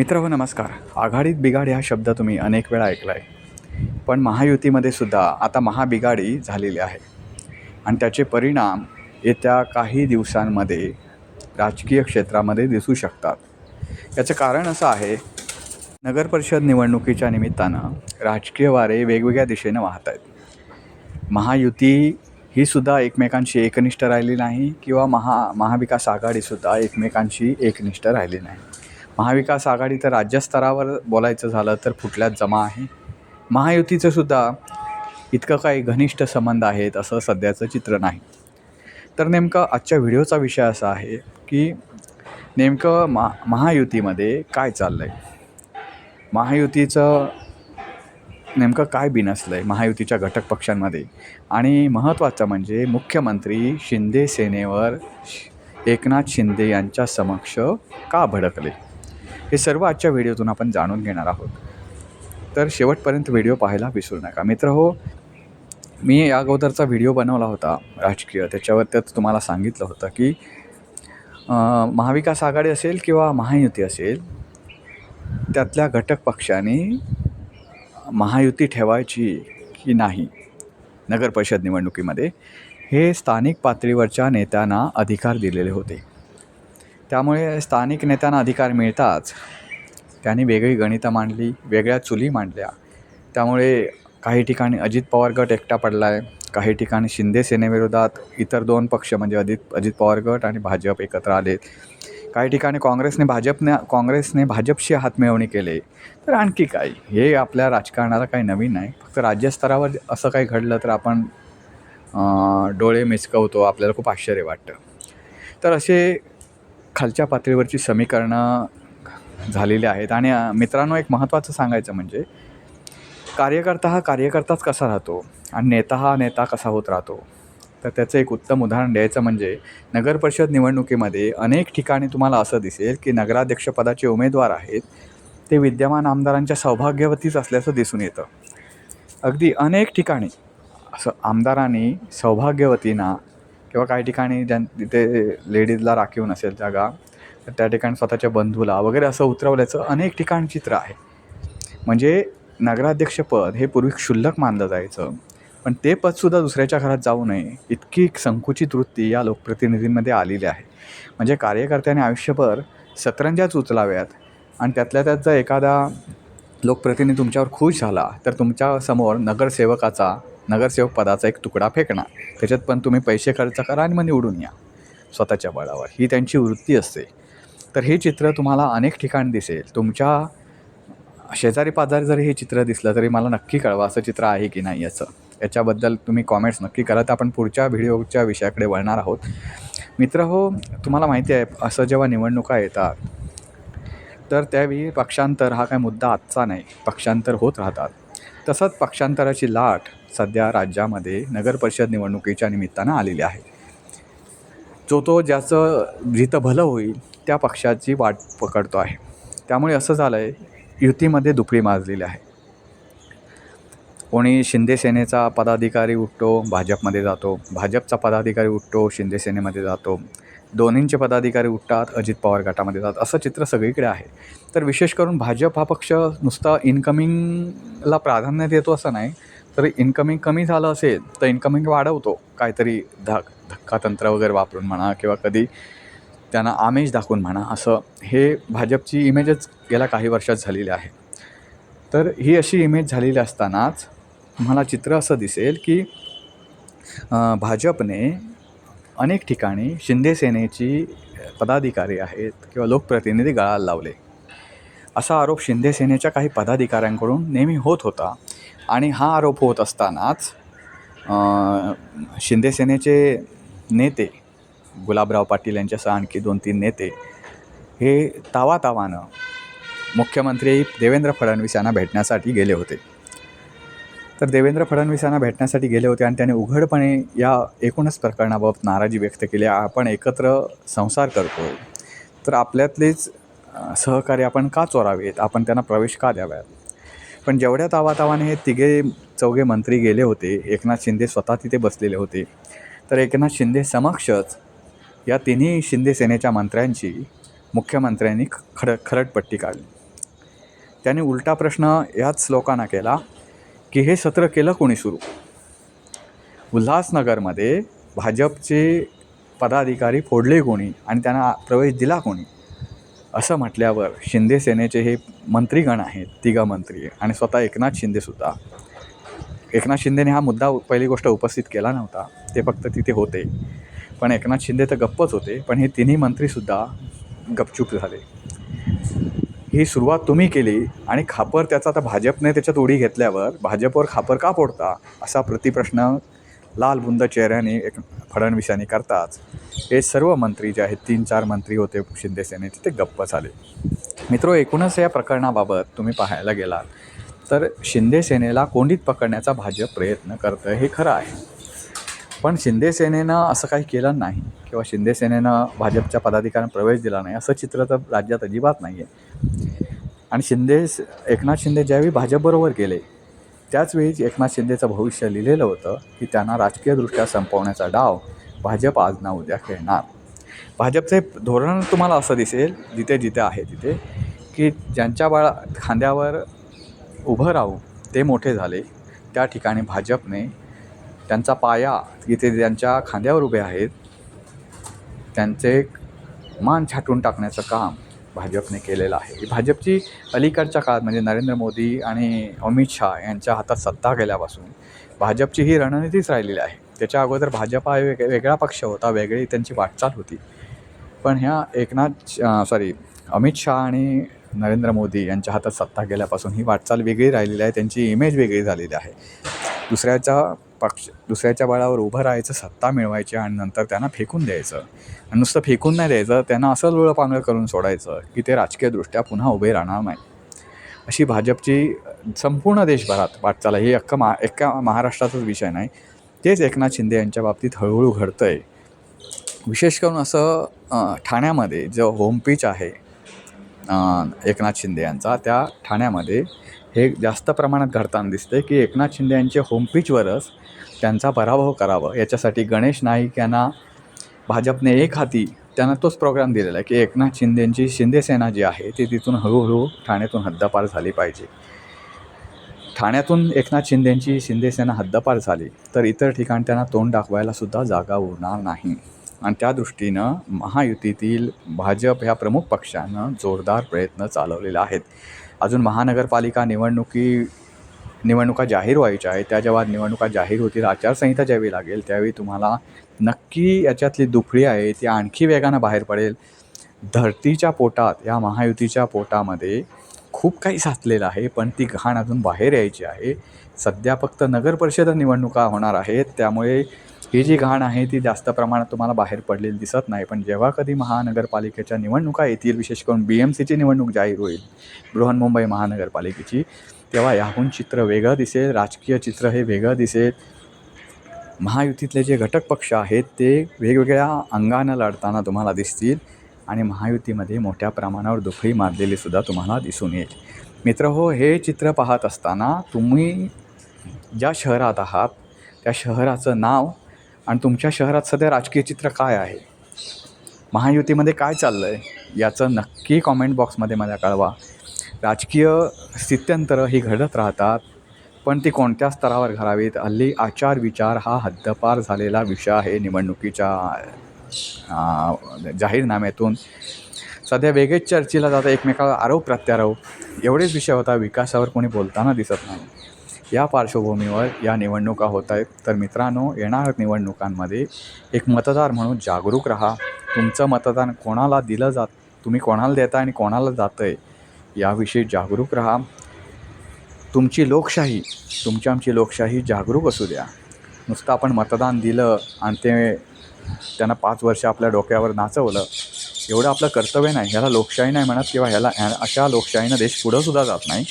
मित्र हो नमस्कार. आघाडीत बिघाडी हा शब्द तुम्ही अनेक वेळा ऐकला आहे पण महायुतीमध्ये सुद्धा आता महाबिघाडी झालेली आहे. आणि त्याचे परिणाम येत्या काही दिवसांमध्ये राजकीय क्षेत्रामध्ये दिसू शकतात. याचं कारण असं आहे नगरपरिषद निवडणुकीच्या निमित्तानं राजकीय वारे वेगवेगळ्या दिशेनं वाहत आहेत. महायुती ही सुद्धा एकमेकांशी एकनिष्ठ राहिली नाही किंवा महा महाविकास आघाडीसुद्धा एकमेकांशी एकनिष्ठ राहिली नाही. महाविकास आघाडी तर राज्यस्तरावर बोलायचं झालं तर फुटल्यात जमा आहे. महायुतीचं सुद्धा इतकं काही घनिष्ठ संबंध आहेत असं सध्याचं चित्र नाही. तर नेमकं आजच्या व्हिडिओचा विषय असा आहे की नेमकं मा महायुतीमध्ये काय चाललं आहे महायुतीचं नेमकं काय बिनसलं आहे महायुतीच्या घटक पक्षांमध्ये? आणि महत्त्वाचं म्हणजे मुख्यमंत्री शिंदे सेनेवर एकनाथ शिंदे यांच्या समक्ष का भडकले? हे सर्व आजच्या व्हिडिओतून आपण जाणून घेणार आहोत. तर शेवटपर्यंत व्हिडिओ पाहायला विसरू नका. मित्र हो मी या अगोदरचा व्हिडिओ बनवला होता राजकीय त्याच्यावर त्यात तुम्हाला सांगितलं होतं की महाविकास आघाडी असेल किंवा महायुती असेल त्यातल्या घटक पक्षाने महायुती ठेवायची की नाही नगर परिषद निवडणुकीमध्ये हे स्थानिक पातळीवरच्या नेत्यांना अधिकार दिलेले होते. त्यामुळे स्थानिक नेत्यांना अधिकार मिळताच त्यांनी वेगळी गणितं मांडली वेगळ्या चुली मांडल्या. त्यामुळे काही ठिकाणी अजित पवार गट एकटा पडला आहे काही ठिकाणी शिंदे सेनेविरोधात इतर दोन पक्ष म्हणजे अजित अजित पवार गट आणि भाजप एकत्र आलेत काही ठिकाणी काँग्रेसने भाजपने काँग्रेसने भाजपशी हातमिळवणी केले. तर आणखी काय हे आपल्या राजकारणाला काही नवीन नाही. फक्त राज्यस्तरावर असं काही घडलं तर आपण डोळे मिचकवतो आपल्याला खूप आश्चर्य वाटतं. तर असे खालच्या पातळीवरची समीकरणं झालेली आहेत. आणि मित्रांनो एक महत्त्वाचं सांगायचं म्हणजे कार्यकर्ता हा कार्यकर्ताच कसा राहतो आणि नेता हा नेता कसा होत राहतो? तर त्याचं एक उत्तम उदाहरण द्यायचं म्हणजे नगरपरिषद निवडणुकीमध्ये अनेक ठिकाणी तुम्हाला असं दिसेल की नगराध्यक्षपदाचे उमेदवार आहेत. ते विद्यमान आमदारांच्या सौभाग्यवतीच असल्याचं दिसून येतं. अगदी अनेक ठिकाणी असं आमदारांनी सौभाग्यवतींना किंवा काही ठिकाणी ज्यां तिथे लेडीजला राखीव नसेल जागा तर त्या ठिकाणी स्वतःच्या बंधूला वगैरे असं उतरवल्याचं अनेक ठिकाण चित्र आहे. म्हणजे नगराध्यक्षपद हे पूर्वी क्षुल्लक मानलं जायचं. पण ते पदसुद्धा दुसऱ्याच्या घरात जाऊ नये इतकी संकुचित वृत्ती या लोकप्रतिनिधींमध्ये आलेली आहे. म्हणजे कार्यकर्त्याने आयुष्यभर सतरंजाच उचलाव्यात आणि त्यातल्या त्यात जर एखादा लोकप्रतिनिधी तुमच्यावर खुश झाला तर तुमच्यासमोर नगरसेवकाचा नगरसेवक पदाचा एक तुकडा फेकणार. त्याच्यात पण तुम्ही पैसे खर्च करा आणि मग निवडून या. स्वतःच्या बळावर. ही त्यांची वृत्ती असते. तर हे चित्र तुम्हाला अनेक ठिकाणी दिसेल. तुमच्या शेजारी पाजारी जरी हे चित्र दिसलं तरी मला नक्की कळवा असं चित्र आहे की नाही याचं. याच्याबद्दल तुम्ही कॉमेंट्स नक्की करा. तर आपण पुढच्या व्हिडिओच्या विषयाकडे वळणार आहोत. मित्र हो तुम्हाला माहिती आहे असं जेव्हा निवडणुका येतात तर त्यावेळी पक्षांतर हा काय मुद्दा आजचा नाही. पक्षांतर होत राहतात. तसंच पक्षांतराची लाट सध्या राज्यामध्ये नगरपरिषद निवडणुकीच्या निमित्तानं आलेली आहे. जो तो ज्याचं जिथं भलं होईल त्या पक्षाची वाट पकडतो आहे. त्यामुळे असं झालं आहे युतीमध्ये दुपडी माजलेली आहे. कोणी शिंदेसेनेचा पदाधिकारी उठतो भाजपमध्ये जातो. भाजपचा पदाधिकारी उठतो शिंदेसेनेमध्ये जातो. दोन्हींचे पदाधिकारी उठतात अजित पवार गटामध्ये जातात. असं चित्र सगळीकडे आहे. तर विशेष करून भाजप हा पक्ष नुसता इन्कमिंगला प्राधान्य देतो असं नाही. तर इन्कमिंग कमी झालं असेल तर इन्कमिंग वाढवतो. काहीतरी धक धक्कातंत्र वगैरे वापरून म्हणा किंवा कधी त्यांना आमेज दाखवून म्हणा असं. हे भाजपची इमेजच गेल्या काही वर्षात झालेली आहे. तर ही अशी इमेज झालेली असतानाच तुम्हाला चित्र असं दिसेल की भाजपने अनेक ठिकाणी शिंदे सेनेची पदाधिकारी आहेत किंवा लोकप्रतिनिधी गळाला लावले. असा आरोप शिंदे सेनेच्या काही पदाधिकाऱ्यांकडून नेहमी होत होता आणि हा आरोप होत असतानाच शिंदे सेनेचे नेते गुलाबराव पाटील यांच्यासह आणखी दोन तीन नेते हे तावातावानं मुख्यमंत्री देवेंद्र फडणवीस यांना भेटण्यासाठी गेले होते. तर देवेंद्र फडणवीस यांना भेटण्यासाठी गेले होते आणि त्याने उघडपणे या एकूणच प्रकरणाबाबत नाराजी व्यक्त केली आपण एकत्र संसार करतो तर आपल्यातलेच सहकार्य आपण का चोरावेत? आपण त्यांना प्रवेश का द्याव्यात पण जेवढ्या तावातावाने हे तिघे चौघे मंत्री गेले होते एकनाथ शिंदे स्वतः तिथे बसलेले होते तर एकनाथ शिंदे समक्षच या तिन्ही शिंदे सेनेच्या मंत्र्यांची मुख्यमंत्र्यांनी खड खरटपट्टी काढली. त्यांनी उलटा प्रश्न याच लोकांना केला की हे सत्र केलं कोणी सुरू? उल्हासनगरमध्ये भाजपचे पदाधिकारी फोडले कोणी आणि त्यांना प्रवेश दिला कोणी? असं म्हटल्यावर शिंदे सेनेचे हे मंत्रीगण आहेत तिघा मंत्री आणि स्वतः एकनाथ शिंदेसुद्धा एकनाथ शिंदेने हा मुद्दा पहिली गोष्ट उपस्थित केला नव्हता. ते फक्त तिथे होते. पण एकनाथ शिंदे तर गप्पच होते. पण हे तिन्ही मंत्रीसुद्धा गपचूप झाले. ही सुरुवात तुम्ही केली आणि खापर त्याचा आता भाजपने त्याच्यात उडी घेतल्यावर भाजपवर खापर का फोडता असा प्रतिप्रश्न लाल बुंद चेहऱ्याने एक फडणवीसांनी करताच. हे सर्व मंत्री जे आहेत तीन चार मंत्री होते शिंदे सेनेचे ते गप्प झाले. मित्रो एकूणच या प्रकरणाबाबत तुम्ही पाहायला गेलात तर शिंदे सेनेला कोंडीत पकडण्याचा भाजप प्रयत्न करतं हे खरं आहे. पण शिंदे सेनेनं असं काही केलं नाही किंवा शिंदे सेनेनं भाजपच्या पदाधिकाऱ्यांना प्रवेश दिला नाही असं चित्र तर राज्यात अजिबात नाही आहे आणि शिंदे एकनाथ शिंदे ज्यावेळी भाजपबरोबर गेले त्याचवेळी एकनाथ शिंदेचं भविष्य लिहिलेलं होतं की त्यांना राजकीयदृष्ट्या संपवण्याचा डाव भाजप आज ना उद्या खेळणार. भाजपचे धोरण तुम्हाला असं दिसेल जिथे जिथे आहे तिथे की ज्यांच्या बाळा खांद्यावर उभं राहू ते मोठे झाले त्या ठिकाणी भाजपने त्यांचा पाया जिथे ज्यांच्या खांद्यावर उभे आहेत त्यांचे मान छाटून टाकण्याचं काम भाजपने केलेलं आहे. भाजपची अलीकडच्या काळात म्हणजे नरेंद्र मोदी आणि अमित शहा यांच्या हातात सत्ता गेल्यापासून भाजपची ही रणनीतीच राहिलेली आहे. त्याच्या अगोदर भाजप हा वेग वेगळा पक्ष होता वेगळी त्यांची वाटचाल होती. पण ह्या एकनाथ सॉरी अमित शहा आणि नरेंद्र मोदी यांच्या हातात सत्ता गेल्यापासून ही वाटचाल वेगळी राहिलेली आहे त्यांची इमेज वेगळी झालेली आहे. दुसऱ्याचा पक्ष दुसऱ्याच्या बळावर उभं राहायचं सत्ता मिळवायची आणि नंतर त्यांना फेकून द्यायचं. आणि नुसतं फेकून नाही द्यायचं त्यांना असं लोळपांगळ करून सोडायचं की ते राजकीयदृष्ट्या पुन्हा उभे राहणार नाही. अशी भाजपची संपूर्ण देशभरात वाटचाल आहे. ही अख्खा महा एका महाराष्ट्राचाच विषय नाही. तेच एकनाथ शिंदे यांच्या बाबतीत हळूहळू घडतं आहे विशेष करून असं ठाण्यामध्ये जो होमपीच आहे एकनाथ शिंदे यांचा त्या ठाण्यामध्ये हे जास्त प्रमाणात घडताना दिसते की एकनाथ शिंदे यांच्या होमपीचवरच त्यांचा पराभव करावा. याच्यासाठी गणेश नाईक यांना भाजपने एक हाती त्यांना तोच प्रोग्राम दिलेला आहे की एकनाथ शिंदेंची शिंदेसेना जी आहे ती तिथून हळूहळू ठाण्यातून हद्दपार झाली पाहिजे. ठाण्यातून एकनाथ शिंदेंची शिंदेसेना हद्दपार झाली तर इतर ठिकाण त्यांना तोंड दाखवायला सुद्धा जागा उरणार नाही. आणि त्या दृष्टीनं महायुतीतील भाजप ह्या प्रमुख पक्षानं जोरदार प्रयत्न चालवलेले आहेत. अजून महानगरपालिका निवडणुकी निवडणुका जाहीर व्हायच्या आहेत. त्या जेव्हा निवडणुका जाहीर होतील आचारसंहिता ज्यावेळी लागेल त्यावेळी तुम्हाला नक्की याच्यातली दुफळी आहे ती आणखी वेगानं बाहेर पडेल. धरतीच्या पोटात या महायुतीच्या पोटामध्ये खूप काही साचलेलं आहे पण ती घाण अजून बाहेर यायची आहे. सध्या फक्त नगर परिषद निवडणुका होणार आहेत त्यामुळे ही जी घाण आहे ती जास्त प्रमाणात तुम्हाला बाहेर पडलेली दिसत नाही. पण जेव्हा कधी महानगरपालिकेच्या निवडणुका येतील विशेष करून बी एम सीची निवडणूक जाहीर होईल बृहन्मुंबई महानगरपालिकेची तेव्हा याहून चित्र वेगळं दिसेल राजकीय चित्र हे वेगळं दिसेल. महायुतीतले जे घटक पक्ष आहेत ते वेगवेगळ्या अंगानं लढताना तुम्हाला दिसतील आणि महायुतीमध्ये मोठ्या प्रमाणावर दुफळी मारलेली सुद्धा तुम्हाला दिसून येईल. मित्र हो हे चित्र पाहत असताना तुम्ही ज्या शहरात आहात त्या शहराचं नाव आणि तुमच्या शहरात सध्या राजकीय चित्र काय आहे? महायुतीमध्ये काय चाललं आहे याचं नक्की कॉमेंट बॉक्समध्ये मला कळवा. राजकीय स्थित्यंतरं ही घडत राहतात पण ती कोणत्या स्तरावर घडावीत हल्ली आचार विचार हा हद्दपार झालेला विषय आहे निवडणुकीच्या जाहीरनाम्यातून. सध्या वेगळेच चर्चेला जातं एकमेकावर आरोप प्रत्यारोप. एवढेच विषय होता विकासावर कोणी बोलताना दिसत नाही. या पार्श्वभूमीवर या निवडणुका होत आहेत. तर मित्रांनो येणाऱ्या निवडणुकांमध्ये एक मतदार म्हणून जागरूक राहा. तुमचं मतदान कोणाला दिलं जात तुम्ही कोणाला देता आणि कोणाला जातं आहे याविषयी जागरूक राहा. तुमची लोकशाही तुमची आमची लोकशाही जागरूक असू द्या. नुसतं आपण मतदान दिलं आणि ते त्यांना पाच वर्ष आपल्या डोक्यावर नाचवलं एवढं आपलं कर्तव्य नाही. ह्याला लोकशाही नाही म्हणत किंवा ह्याला अशा लोकशाहीनं देश पुढंसुद्धा जात नाही.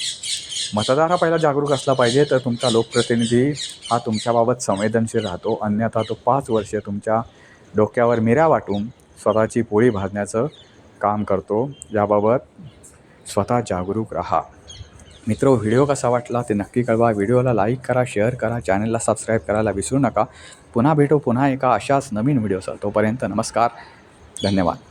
मतदार हा पहिला जागरूक असला पाहिजे तर तुमचा लोकप्रतिनिधी हा तुमच्याबाबत संवेदनशील राहतो. अन्यथा तो पाच वर्ष तुमच्या डोक्यावर मिऱ्या वाटून स्वतःची पोळी भाजण्याचं काम करतो. याबाबत स्वतः जागरूक राहा. मित्र व्हिडिओ कसा वाटला ते नक्की कळवा. व्हिडिओला लाईक करा शेअर करा चॅनलला सबस्क्राईब करायला विसरू नका. पुन्हा भेटू पुन्हा एका अशाच नवीन व्हिडिओसह तोपर्यंत नमस्कार. धन्यवाद.